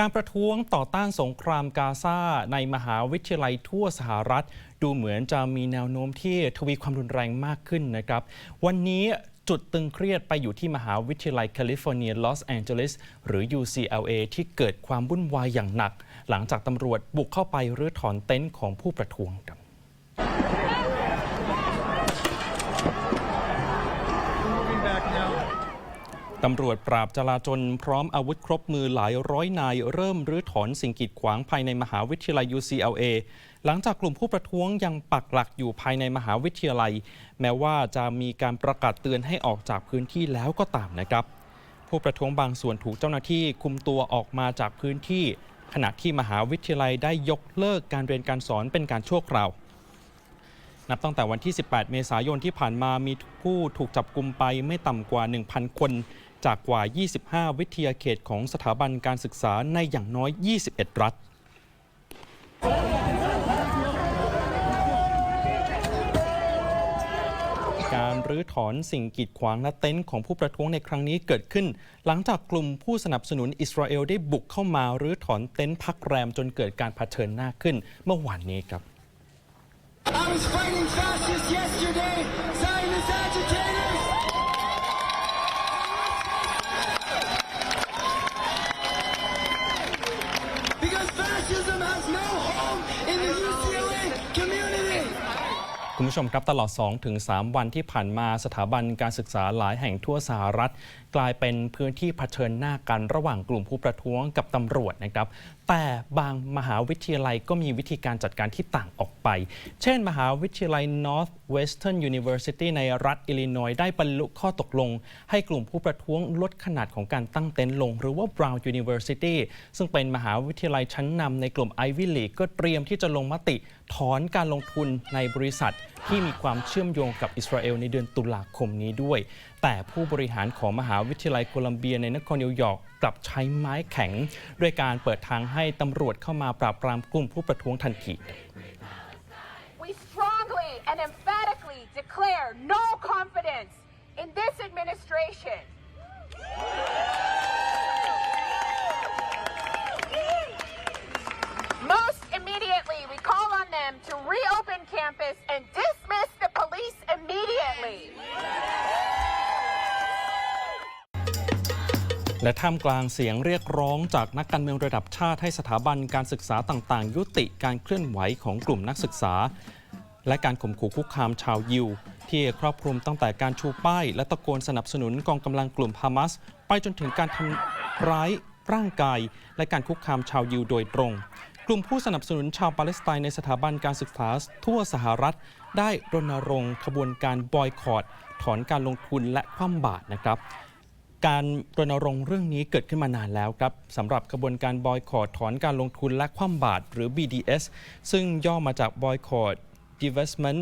การประท้วงต่อต้านสงครามกาซาในมหาวิทยาลัยทั่วสหรัฐ ดูเหมือนจะมีแนวโน้มที่ทวีความรุนแรงมากขึ้นนะครับ วันนี้จุดตึงเครียดไปอยู่ที่มหาวิทยาลัยแคลิฟอร์เนียลอสแองเจลิสหรือ UCLA ที่เกิดความวุ่นวายอย่างหนัก หลังจากตำรวจบุกเข้าไปรื้อถอนเต็นท์ของผู้ประท้วงครับ ตำรวจปราบจลาจลพร้อมอาวุธครบมือหลายร้อยนาย เริ่มรื้อถอนสิ่งกีดขวางภายในมหาวิทยาลัย UCLA หลังจากกลุ่มผู้ประท้วงยังปักหลักอยู่ภายในมหาวิทยาลัย แม้ว่าจะมีการประกาศเตือนให้ออกจากพื้นที่แล้วก็ตามนะครับ ผู้ประท้วงบางส่วนถูกเจ้าหน้าที่คุมตัวออกมาจากพื้นที่ ขณะที่มหาวิทยาลัยได้ยกเลิกการเรียนการสอนเป็นการชั่วคราวนับตั้งแต่วันที่ 18 เมษายนที่ผ่านมามีผู้ถูกจับกลุมไปไม่ต่ำกว่า 1,000 คน จากกว่า 25 วิทยาเขตของสถาบันการศึกษาในอย่างน้อย 21 รัฐ การรื้อถอนสิ่งกีดขวางและเต็นท์ของผู้ประท้วงในครั้งนี้เกิดขึ้น หลังจากกลุ่มผู้สนับสนุนอิสราเอลได้บุกเข้ามารื้อถอนเต็นท์พักแรมจนเกิดการเผชิญหน้าขึ้นเมื่อวานนี้ครับ I was fighting fascists yesterday, Zionist agitators. คุณผู้ชมครับตลอด 2-3 วันที่ผ่านมาสถาบันการศึกษาหลายแห่งทั่วสหรัฐ กลายเป็นพื้นที่เผชิญหน้ากันระหว่างกลุ่มผู้ประท้วงกับตำรวจนะครับ แต่บางมหาวิทยาลัยก็มีวิธีการจัดการที่ต่างออกไป เช่น มหาวิทยาลัย Northwestern University ในรัฐอิลลินอยได้บรรลุข้อตกลง ให้กลุ่มผู้ประท้วงลดขนาดของการตั้งเต็นท์ลง หรือว่า Brown University ซึ่งเป็นมหาวิทยาลัยชั้นนำในกลุ่ม Ivy League ก็เตรียมที่จะลงมติถอนการลงทุนในบริษัทที่มีความเชื่อมโยงกับอิสราเอลในเดือนตุลาคมนี้ด้วย แต่ผู้บริหารของมหาวิทยาลัยโคลัมเบียในนครนิวยอร์กกลับใช้ไม้แข็ง ด้วยการเปิดทางให้ตำรวจเข้ามาปราบปรามกลุ่มผู้ประท้วงทันที We strongly and emphatically declare no confidence in this administration. และท่ามกลางเสียงเรียกร้องจากนักการเมืองระดับชาติให้สถาบันการศึกษาต่างๆ ยุติการเคลื่อนไหวของกลุ่มนักศึกษา และการข่มขู่คุกคามชาวยิว ที่ครอบคลุมตั้งแต่การชูป้าย และตะโกนสนับสนุนกองกำลังกลุ่มฮามาสไปจนถึงการทำร้ายร่างกาย และการคุกคามชาวยิวโดยตรง กลุ่มผู้สนับสนุนชาวปาเลสไตน์ในสถาบันการศึกษาทั่วสหรัฐ ได้รณรงค์ขบวนการบอยคอรดถอนการลงทุนและคว่ำบาตรนะครับ การรณรงค์เรื่องนี้เกิดขึ้นมานานแล้วครับสำหรับกระบวนการบอยคอรดถอนการลงทุนและคว่ำบาตรหรือ BDS ซึ่งย่อมาจาก Boycott Divestment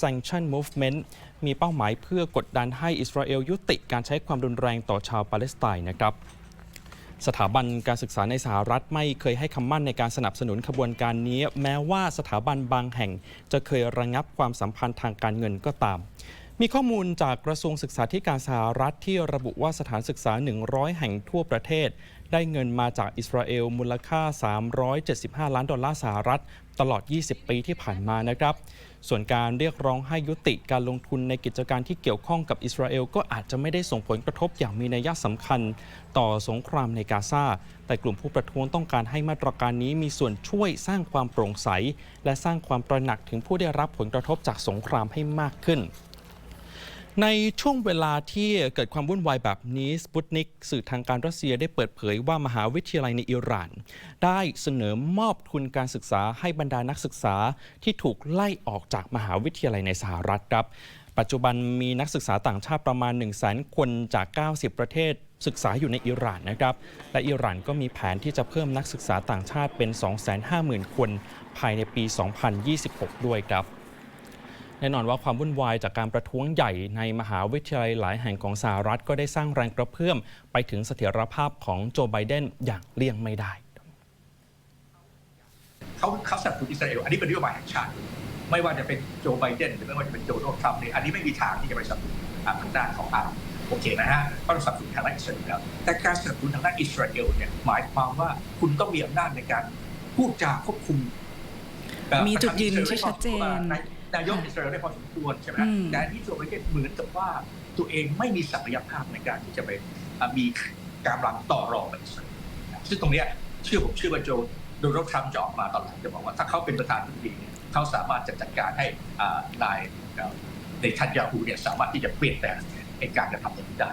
Sanction Movement มีเป้าหมายเพื่อกดดันให้อิสราเอลยุติการใช้ความรุนแรงต่อชาวปาเลสไตน์นะครับสถาบันการศึกษาในสหรัฐไม่เคยให้คำมั่นในการสนับสนุนขบวนการนี้ แม้ว่าสถาบันบางแห่งจะเคยระงับความสัมพันธ์ทางการเงินก็ตาม มีข้อมูลจากกระทรวงศึกษาธิการสหรัฐที่ระบุว่าสถานศึกษา 100 แห่งทั่วประเทศ ได้เงินมาจากอิสราเอลมูลค่า 375 ล้านดอลลาร์สหรัฐ ตลอด 20 ปีที่ผ่านมานะครับ ส่วนการเรียกร้องให้ยุติการลงทุนในกิจการที่เกี่ยวข้องกับอิสราเอลก็อาจจะไม่ได้ส่งผลกระทบอย่างมีนัยสำคัญ ต่อสงครามในกาซาแต่กลุ่มผู้ประท้วงต้องการให้มาตรการนี้มีส่วนช่วยสร้างความโปร่งใส และสร้างความตระหนักถึงผู้ได้รับผลกระทบจากสงครามให้มากขึ้น ในช่วงเวลาที่เกิดความวุ่นวายแบบนี้สปุตนิกสื่อทางการรัสเซียได้เปิดเผยว่ามหาวิทยาลัยในอิหร่าน ได้เสนอมอบทุนการศึกษาให้บรรดานักศึกษาที่ถูกไล่ออกจากมหาวิทยาลัยในสหรัฐครับ ปัจจุบันมีนักศึกษาต่างชาติประมาณ 1 0 0 0 0แสนคนจาก 90 ประเทศศึกษาอยู่ในอิหร่านนะครับ และอิหร่านก็มีแผนที่จะเพิ่มนักศึกษาต่างชาติเป็น 250,000 คนภายในปี 2026 ด้วยครับ น่นอนว่าความวุ่นวายจากการประท้วงใหญ่ในมหาวิทยาลัยหลายแห่งของสหรัฐก็ได้สร้างแรงกระเพื่อมไปถึงเสถียรภาพของโจไบเดนอย่างเลี่ยงไม่ได้ เขาเขาสนับสนุนอิสราเอลอันนี้เป็นนโยบายแห่งชาติ ไม่ว่าจะเป็นโจไบเดนหรือไม่ว่าจะเป็นโดนัลด์ทรัมป์เนี่ยอันนี้ไม่มีทางที่จะไปสนับสนุนทางด้านของอาหรับโอเคนะฮะก็สนับสนุนทางด้านอิสราเอลแล้วแต่การสนับสนุนทางด้านอิสราเอลเนี่ยหมายความว่าคุณต้องมีอำนาจในการพูดจาควบคุมมีจุดยืนประธาอิสราเอลที่ชัดเจน นายนายกอิสราเอลได้พอสมควรใช่ไหมอืมแต่อันที่โจไบเดนเหมือนกับว่าตัวเองไม่มีศักยภาพในการที่จะไปอะมีกำลังต่อรองกับอิสราเอลซึ่งตรงเนี้ยเชื่อผมเชื่อว่าโจโดนัลด์ทรัมป์จะออกมาตอนหลังจะบอกว่าถ้าเขาเป็นประธานาธิบดีเนี่ยเขาสามารถจะจัดการให้อ่านายเอ่อเนทันยาฮูเนี่ยสามารถที่จะเปลี่ยนแปลงในการกระทำตรงนี้ได้